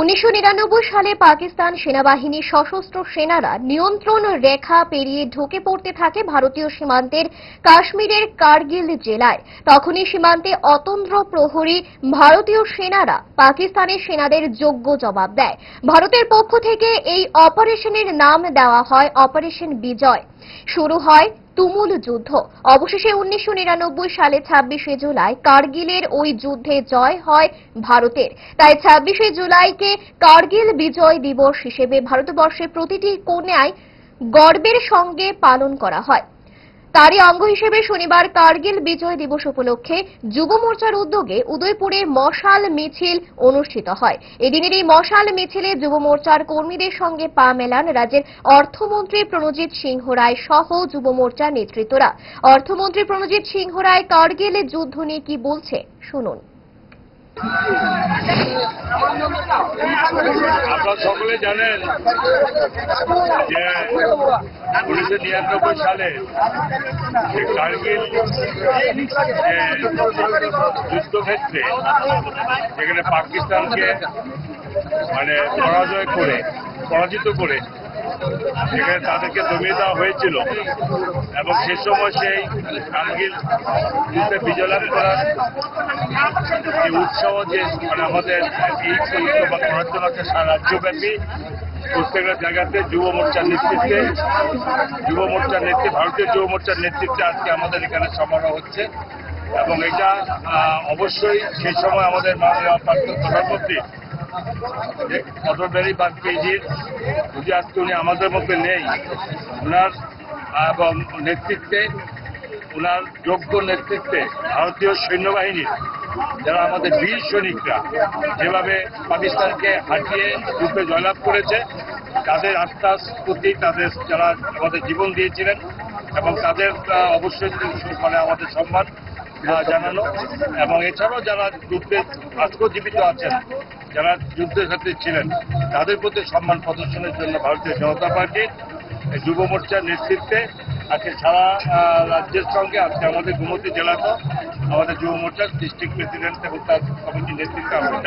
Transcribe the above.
উনিশশো নিরানব্বই সালে পাকিস্তান সেনাবাহিনী সশস্ত্র সেনারা নিয়ন্ত্রণ রেখা পেরিয়ে ঢুকে পড়তে থাকে ভারতীয় সীমান্তের কাশ্মীরের কার্গিল জেলায়। তখনই সীমান্তে অতন্ত্র প্রহরী ভারতীয় সেনারা পাকিস্তানের সেনাদের যোগ্য জবাব দেয়। ভারতের পক্ষ থেকে এই অপারেশনের নাম দেওয়া হয় অপারেশন বিজয়। শুরু হয় তুমুল যুদ্ধ। অবশেষে উনিশশো নিরানব্বই সালে ছাব্বিশে জুলাই কার্গিলের ওই যুদ্ধে জয় হয় ভারতের। তাই ছাব্বিশে জুলাইকে কার্গিল বিজয় দিবস হিসেবে ভারতবর্ষের প্রতিটি কোনায় গর্বের সঙ্গে পালন করা হয়। তারই অঙ্গ হিসেবে শনিবার কার্গিল বিজয় দিবস উপলক্ষে যুব মোর্চার উদ্যোগে উদয়পুরে মশাল মিছিল অনুষ্ঠিত হয়। এদিনের এই মশাল মিছিলে যুব মোর্চার কর্মীদের সঙ্গে পা মেলান রাজ্যের অর্থমন্ত্রী প্রণজিৎ সিংহ রায় সহ যুব মোর্চার নেতৃত্বরা। অর্থমন্ত্রী প্রণজিৎ সিংহ রায় কার্গিল যুদ্ধ নিয়ে কি বলছে, শুনুন। আপনারা সকলে জানেন যে উনিশশো নিরানব্বই সালে কার্গিল যুদ্ধক্ষেত্রে যেখানে পাকিস্তানকে মানে পরাজয় করে, পরাজিত করে সেখানে তাদেরকে দমিয়ে দেওয়া হয়েছিল। এবং সে সময় সেই কার্গিল যুদ্ধে বিজয় লাভ করার যে উৎসাহ যে মানে আমাদের এই একটা সারা রাজ্যব্যাপী প্রত্যেকটা জায়গাতে যুব মোর্চার নেতৃত্বে, যুব মোর্চার নেতৃত্বে, ভারতীয় যুব মোর্চার নেতৃত্বে আজকে আমাদের এখানে সমারোহ হচ্ছে। এবং এটা অবশ্যই সেই সময় আমাদের মাননীয় প্রধানমন্ত্রী অটল বিহারী বাজপেয়ীজির যদি আজকে উনি আমাদের মধ্যে নেই ওনার এবং নেতৃত্বে ওনার যোগ্য নেতৃত্বে ভারতীয় সৈন্যবাহিনীর যারা আমাদের বীর সৈনিকরা, যেভাবে পাকিস্তানকে হাঁটিয়ে যুদ্ধে জয়লাভ করেছে, তাদের আস্থার প্রতি তাদের যারা আমাদের জীবন দিয়েছিলেন এবং তাদের অবশ্যই মানে আমাদের সম্মান। জানানো এবং এছাড়াও যারা যুদ্ধে আজকেও জীবিত আছেন, যারা যুদ্ধের সাথে ছিলেন, তাদের প্রতি সম্মান প্রদর্শনের জন্য ভারতীয় জনতা পার্টির যুব মোর্চার নেতৃত্বে আজকে সারা রাজ্যের সঙ্গে আজকে আমাদের গোমতী জেলাতেও আমাদের যুব মোর্চার ডিস্ট্রিক্ট প্রেসিডেন্ট এবং তার কমিটির নেতৃত্বে আমরা